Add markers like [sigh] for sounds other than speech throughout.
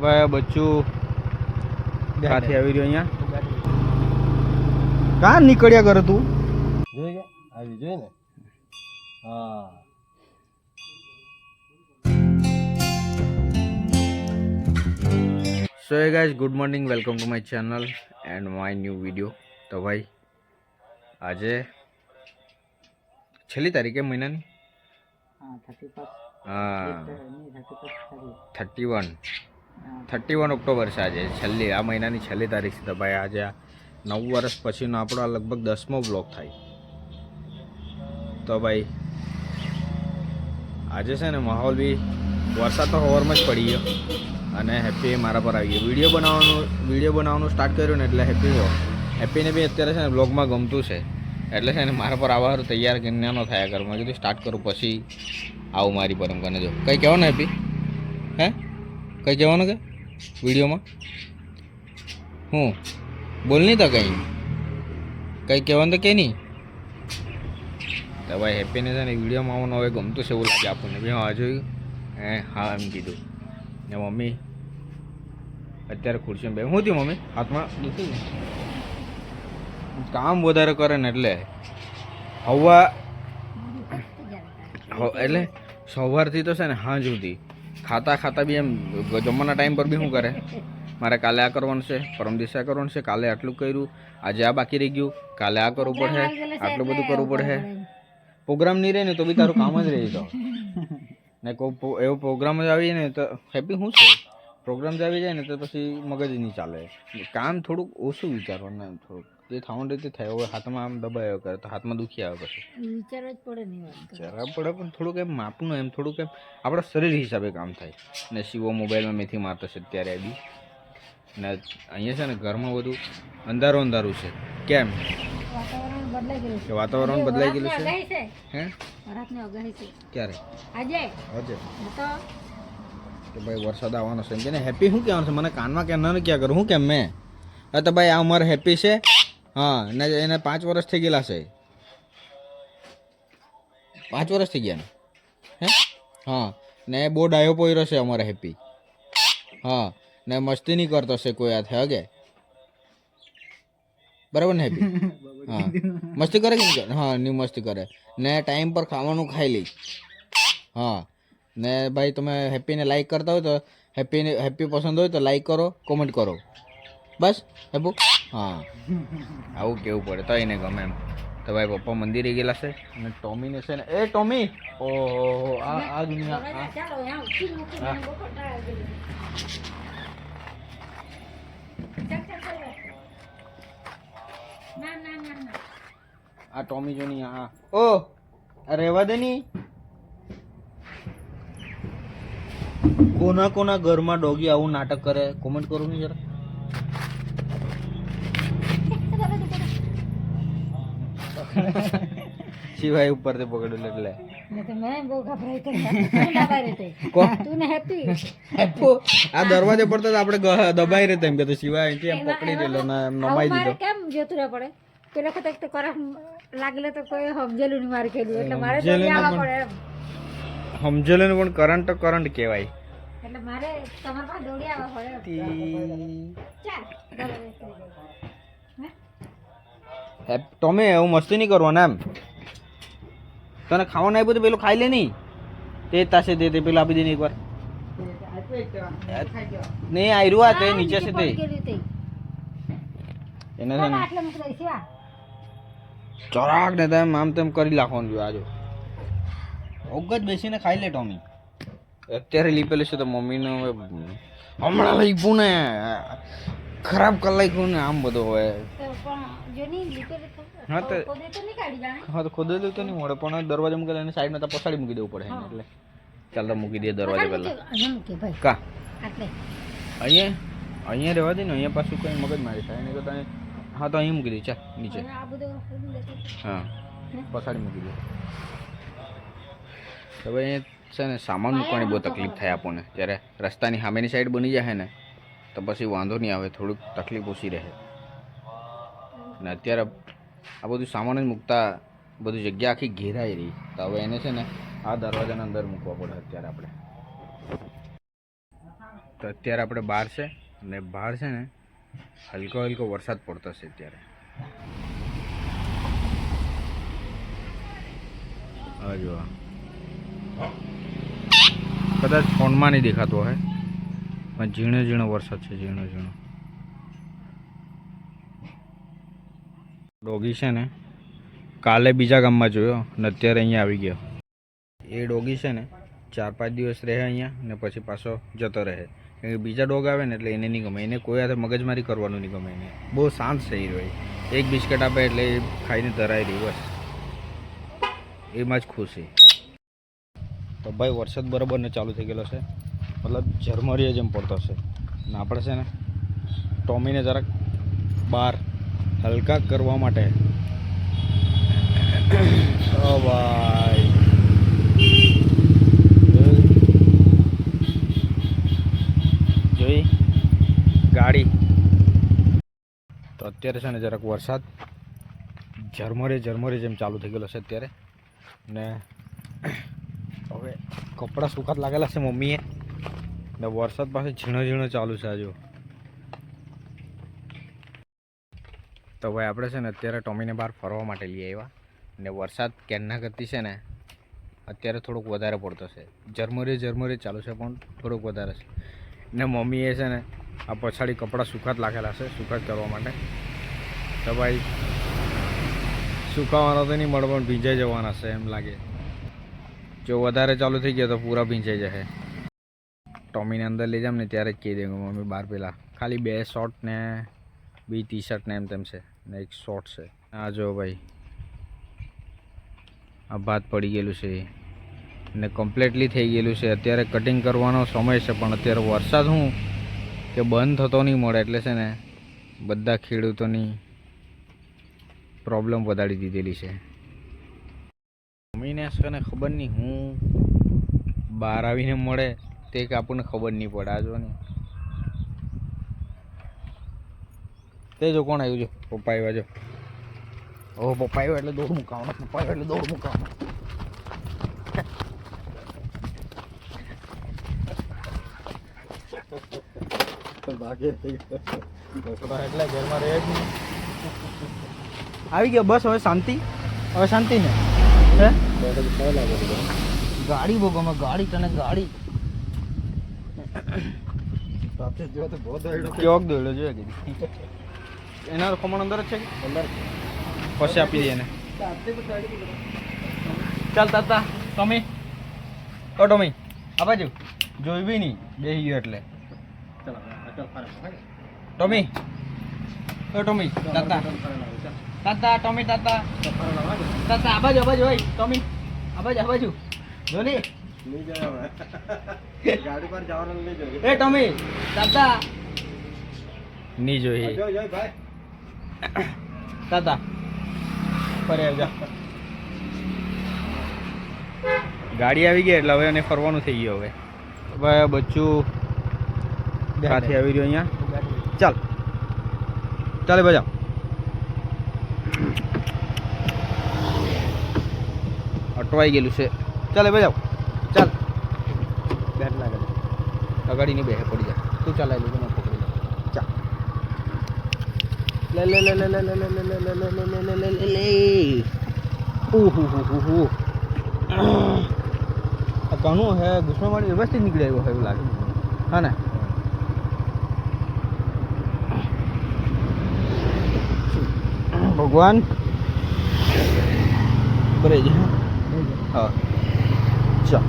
ભાઈ બચ્ચું કાથી આવી રહ્યો અહીંયા. કાં નીકળ્યા કરે તું? જોઈ ગયા આવી જોઈ ને? હા. So hey guys good morning welcome to my channel and my new video તો ભાઈ આજે છેલ્લી તારીખે મહિનાની? હા thirty one thirty one October છે આજે, છેલ્લી, આ મહિનાની છેલ્લી તારીખ છે તો ભાઈ આજે આ નવ વર્ષ પછીનો આપણો આ લગભગ દસમો બ્લોક થાય. તો ભાઈ, આજે છે ને માહોલ બી, વરસાદ તો હવારમાં જ પડી ગયો અને હેપી મારા પર આવી ગયો. વીડિયો બનાવવાનું વીડિયો બનાવવાનું સ્ટાર્ટ કર્યું ને એટલે હેપી હો હેપ્પીને બી અત્યારે છે ને બ્લોગમાં ગમતું છે. એટલે છે ને મારા પર આવવા તૈયાર ન થયા કરું. મેં કીધું સ્ટાર્ટ કરું પછી આવું મારી પર એમ કરીને જો. કંઈ કહેવાનું હેપી હે? કંઈ કહેવાનું કે? વિડીયોમાં? હું? બોલ નહીં તો કંઈ. કંઈ કહેવાનું તો કે નહીં. તો ભાઈ હેપીને છે ને વિડીયોમાં આવવાનું હવે ગમતું છે એવું લાગે આપણને. બી હા જોયું? હે હા એમ કીધું. ને મમ્મી અત્યારે ખુરશી બે શું થયું મમ્મી? હાથમાં? દુખી ને કામ વધારે કરે ને એટલે. હવા હ- એટલે સવારથી તો છે ને હાંજ સુધી. ખાતા ખાતા બી એમ જમવાના ટાઈમ પર બી શું કરે? મારે કાલે આ કરવાનું છે પરમ દિવસે કરવાનું છે કાલે આટલું કર્યું આજે આ બાકી રહી ગયું કાલે આ કરવું પડે આટલું બધું કરવું પડે. પ્રોગ્રામ નહીં રહે ને તો બી તારું કામ જ રહી તો. ને કોઈ એવો પ્રોગ્રામ જ આવી ને તો હેપી શું છે? પ્રોગ્રામ જ આવી જાય ને તો પછી મગજ નહીં ચાલે. કામ થોડુંક ઓછું વિચારવાનું એમ થોડુંક. જે થવાનું રીતે થાય હવે હાથમાં આમ દબાયો કરે તો હાથમાં દુખી આવે પછી. વિચારવા જ પડે નહીં વિચારવા પડે પણ થોડુંક એમ માપનું એમ થોડુંક એમ આપણા શરીર હિસાબે કામ થાય. ને શિવો મોબાઈલમાં મેથી મારતો છે અત્યારે એ બી. ને અહીંયા છે ને ઘરમાં બધું અંધારું અંધારું છે. કેમ? વાતાવરણ બદલાઈ ગયેલું છે. હે? ક્યારે? આજે? હજે તો? ભાઈ વરસાદ આવવાનો છે ને હેપી શું કહેવાનું છે? મને કાનમાં કે ન ક્યાં કરું? શું કેમ મેં? હા તો ભાઈ આ અમારે હેપી છે? હા ને એને પાંચ વર્ષ થઈ ગયેલા છે. પાંચ વર્ષ થઈ ગયા ને? હે? હા ને બહુ ડાયો પોયરો છે અમારે હેપી. હા ને મસ્તી નહીં કરતો છે કોઈ હાથે હગે? બરાબર ને હેપી? [laughs] હા. મસ્તી કરે કે હા નહીં મસ્તી કરે. ને ટાઈમ પર ખાવાનું ખાઈ લઈ હા ને ભાઈ તમે હેપીને લાઈક કરતા હોય તો હેપીને હેપી પસંદ હોય તો લાઈક કરો કોમેન્ટ કરો. બસ હેપુ હા. આવું કેવું પડે? તો એને ગમે એમ. તો ભાઈ પપ્પા મંદિરે ગયેલા છે? અને ટોમીને છે ને એ ટોમી! ઓહો આ આ દુનિયા આ. ટોમી જો નહીં આ. ઓ આ રહેવા દે ની. કોના કોના ઘરમાં ડોગી આવું નાટક કરે? કોમેન્ટ કરું ને જરા. [laughs] શિવાય એટલે. તું ને હેપી આપો. આ દરવાજે પર તો આપણે દબાઈ રહેતા એમ કે તો શિવાય અહીંથી એમ પકડી દેલો ને નમાઈ દીધો. કેમ જોતું રહેવું પડે? પેલા વખતે તો કરાક લાગેલો તો કોઈ સમજેલું નહીં મારે ખેલું એટલે મારે તો આવવા પડે એમ. સમજેલું પણ કરંટ તો કરંટ કહેવાય. એટલે મારે તમારા પાસે દોડી આવવા પડે ચાલ. હે, ટોમે એવું મસ્તી નહીં કરવાનું એમ. તને ખાવાનું આપ્યું તો પેલું ખાઈ લે નહીં. તે તાસે તે તે પેલું આપી દે ને એકવાર. નહીં આયરું આ તે નીચે છે તે. એને છે ને ચોરાક ને તેમ આમ તેમ કરી નાખવાનું જોઈએ આજો જ. બેસીને ખાઈ લે ટોમી. અત્યારે લીપેલું છે તો મમ્મીને હમણાં લઈ ને ખરાબ કરી નાખ્યું ને આમ બધું હવે તો હા તો- ખોદે તો નહીં હા તો ખોદેલું તો નહીં મળે પણ દરવાજા મૂકેલા એને સાઈડમાં તો પછાડી મૂકી દેવું પડે એટલે ચાલ મૂકી દે દરવાજા પહેલા. અહીંયા કા? અહીંયા? અહીંયા રહેવા દે ને અહીંયા પાછું કંઈ મગજ મારી થાય. નહીં તો તને હા તો અહીંયા મૂકી દે ચાલ નીચે. હા પછાડી મૂકી દે. હવે અહીંયા છે ને સામાન મૂકવાની બહુ તકલીફ થાય આપણને. જ્યારે રસ્તાની સામેની સાઈડ બની જાય ને તો પછી વાંધો નહીં આવે, થોડુંક તકલીફ ઓછી રહે. અને અત્યારે આ બધું સામાન જ મૂકતા, બધી જગ્યા આખી ઘેરાઈ રહી. તો હવે એને છે ને આ દરવાજાના અંદર મૂકવા પડે અત્યારે આપણે. તો અત્યારે આપણે બહાર છે, અને બહાર છે ને હલકો હલકો વરસાદ પડતો છે અત્યારે. આ જો કદાચ ફોનમાં નહીં દેખાતો હોય. પણ ઝીણો ઝીણો વરસાદ છે, ઝીણો ઝીણો. ડોગી છે ને, કાલે બીજા ગામમાં જોયો ને અત્યારે અહીંયા આવી ગયો. એ ડોગી છે ને, ચાર પાંચ દિવસ રહે અહીંયા ને પછી પાછો જતો રહે. કેમ કે બીજા ડોગ આવે ને એટલે એને નહીં ગમે. એને કોઈ હાથે મગજમારી કરવાનું નહીં ગમે એને. બહુ શાંત છે એ. રહ્યો એક બિસ્કટ આપે એટલે એ ખાઈને ધરાઈ રહી, બસ. એમાં જ ખુશી તો ભાઈ, વરસાદ બરાબર ને ચાલુ થઈ ગયેલો છે. મતલબ ઝરમરીએ જેમ પડતો છે ને આપણે છે ને? ટોમીને જરાક બહાર હલકા કરવા માટે. જોઈ? ગાડી. તો અત્યારે છે ને જરાક વરસાદ. ઝરમરે ઝરમરે જેમ ચાલુ થઈ ગયેલો છે અત્યારે. ને હવે કપડાં સુખાત લાગેલા છે મમ્મીએ. ને વરસાદ પાસે ઝીણો ઝીણો ચાલુ છે હજુ. તો ભાઈ, આપણે છે ને અત્યારે ટોમીને બહાર ફરવા માટે લઈ આવ્યા. ને વરસાદ કેરના કરતી છે ને, અત્યારે થોડુંક વધારે પડતો છે. ઝરમરી ઝરમરી ચાલુ છે, પણ થોડુંક વધારે છે. ને મમ્મીએ છે ને આ પછાડી કપડાં સુખાત લાગેલા છે સુખાત કરવા માટે. તો ભાઈ, સુકાવાના તો નહીં મળે, પણ ભીંજાઈ જવાના છે એમ લાગે. જો વધારે ચાલુ થઈ ગયો તો પૂરા ભીંજાઈ જશે. ટોમીને અંદર લઈ જામ ને ત્યારે જ કહી દે મમ્મી બહાર પહેલાં ખાલી બે શોર્ટ ને બી ટી શર્ટ ને એમ તેમ છે. ને એક શોર્ટ છે. આ જો ભાઈ. આ ભાત પડી ગયેલું છે. ને કમ્પ્લીટલી થઈ ગયેલું છે. અત્યારે કટિંગ કરવાનો સમય છે, પણ અત્યારે વરસાદ શું કે બંધ થતો નહીં મળે એટલે છે ને બધા ખેડૂતોની પ્રોબ્લેમ વધારી દીધેલી છે. મમ્મીને છે ને ખબર નહીં, હું બહાર આવીને મળે તે કે આપણને ખબર નહીં પડે આ જો ને તે જો કોણ આવ્યું છે? પપ્પા આવ્યા જો ઓ પપ્પા આવ્યો એટલે દોડ મુકાવવાનો પપ્પા આવ્યો એટલે દોડ મુકાવવાનો એટલે ઘરમાં રહે જ આવી ગયો બસ હવે શાંતિ. હવે શાંતિ ને. હે? ગાડી બહુ ગાડી તને ગાડી. સાથે જો તો એના ખમણ અંદર જ છે કે? અંદર એને. ચાલ તાતા, ટોમી. ઓ, ટોમી, આ બાજુ. જોઈ નહીં બેસી ગયો એટલે. ટોમી. ઓ, ટોમી, તાતા. તાતા, ટોમી, તાતા. તાતા, આ બાજુ હોય ટોમી. આ આ બાજુ. જોની નહીં જાય [laughs] ગાડી પર જવાનું નહીં જોઈએ. એ ટોમી તાતા ની જોઈ જો જો ભાઈ. તાતા ફરે આવજા. ગાડી આવી ગઈ એટલે હવે એને ફરવાનું થઈ ગયું હવે. હવે બચ્ચું સાથે આવી રહ્યો અહીંયા. ચાલ. ચાલે બજા અટવાઈ ગયેલું છે. ચાલે બજાવ ચાલ બેટ લાગે છે અગાડી ની બેહે પડી જાય તું ચલાવી લીધું મેં પકડી લઉં ચા લે લે લે લે લે લે લે લે લે લે લે લે લે લે લે ઉહુ હુ હુ હુ આ કણું હે ગુસ્સાવાળી વ્યવસ્થિત નીકળી આવ્યો હોય એવું લાગે હા ને ભગવાન બરે છે હા ચાલ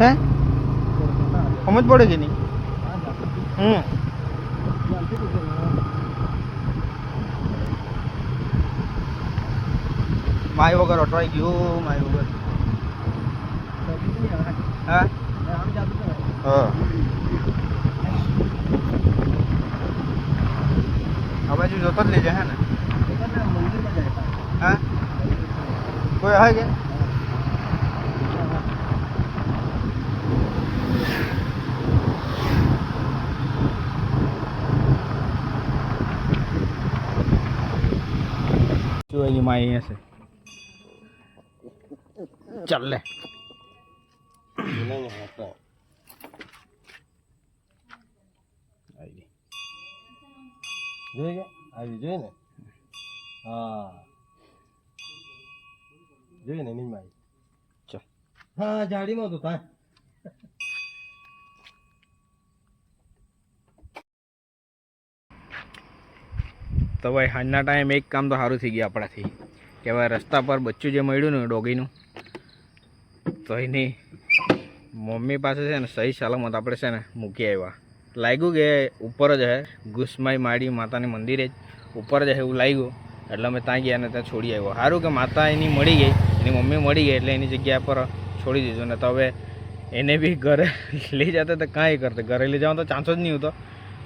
હે? સમજ પડે કે નહીં? હમ. માય વગર અટવાઈ ગયું, માય વગર. હા? હા. બાજુ જોતો જ લેજે, હે ને? હા? કોઈ હા કે? એની માં અહીંયા છે ચાલ લે. આવી જોઈ ગયા આવી જોઈ ને? હા. જોઈ ને ચલ ચાલ. હા જાડીમાં તો તા તો ભાઈ આજના ટાઈમ એક કામ તો સારું થઈ ગયું આપણાથી. કે ભાઈ રસ્તા પર બચ્ચું જે મળ્યું ને ડોગીનું, તો એની મમ્મી પાસે છે ને સહી સલામત આપણે છે ને મૂકી આવ્યા. લાગ્યું કે ઉપર જ હે ગુસ્માઈ માડી માતાની મંદિરે જ ઉપર જ હે એવું લાગ્યું. એટલે અમે ત્યાં ગયા ને ત્યાં છોડી આવ્યો. સારું કે માતા એની મળી ગઈ, એની મમ્મી મળી ગઈ એટલે એની જગ્યા પર છોડી દીધું. ને તો હવે એને બી ઘરે [laughs] લઈ જતા તો કાંઈ કરતા. ઘરે લઈ જવાનો તો ચાન્સ જ નહીં હતો.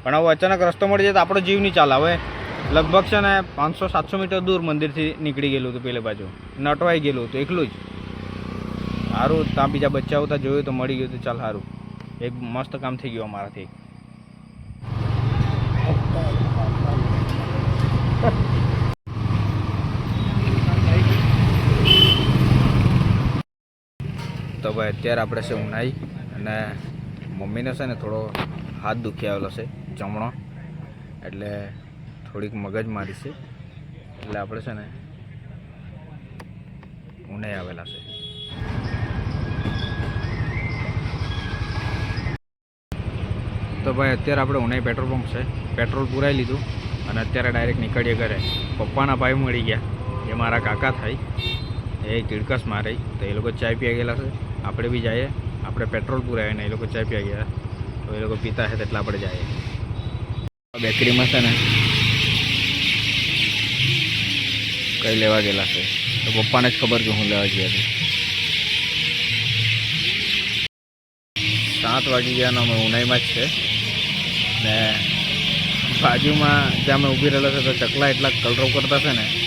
પણ હવે અચાનક રસ્તો મળી જાય તો આપણો જીવ નહીં ચાલે. હવે લગભગ છે ને પાંચસો, સાતસો મીટર દૂર મંદિરથી નીકળી ગયેલું હતું પેલે બાજુ. નટવાઈ ગયેલું હતું, એકલું જ. સારું ત્યાં બીજા બચ્ચા ત્યાં જોયું તો મળી ગયું તો ચાલ સારું એક મસ્ત કામ થઈ ગયું અમારાથી. તો ભાઈ, અત્યારે આપણે છે ઉનાઈ અને મમ્મીને છે ને થોડો હાથ દુખી આવેલો છે, જમણો. એટલે થોડીક મગજ મારી છે. એટલે આપણે છે ને ઉને આવેલા છે. તો ભાઈ અત્યારે આપણે ઉનાઈ પેટ્રોલ પંપ છે. પેટ્રોલ પુરાઈ લીધું અને અત્યારે ડાયરેક્ટ નીકળીએ ઘરે. પપ્પાના ભાઈ મળી ગયા. એ મારા કાકા થાય. એ કિડકસ મારે. તો એ લોકો ચાય પીવા ગયેલા છે. આપણે બી જઈએ. આપણે પેટ્રોલ પુરાવીએ ને એ લોકો ચાય પીવા ગયા. તો એ લોકો પીતા છે એટલે આપણે જઈએ. બેકરીમાં છે ને કંઈ લેવા ગયેલા છે? તો પપ્પાને જ ખબર કે હું લેવા ગયા છું. સાત વાગી ગયા અમે ઉનાઈમાં જ છે. ને બાજુમાં જ્યાં અમે ઊભી રહેલા છે તો ચકલા એટલા કલરવ કરતા છે ને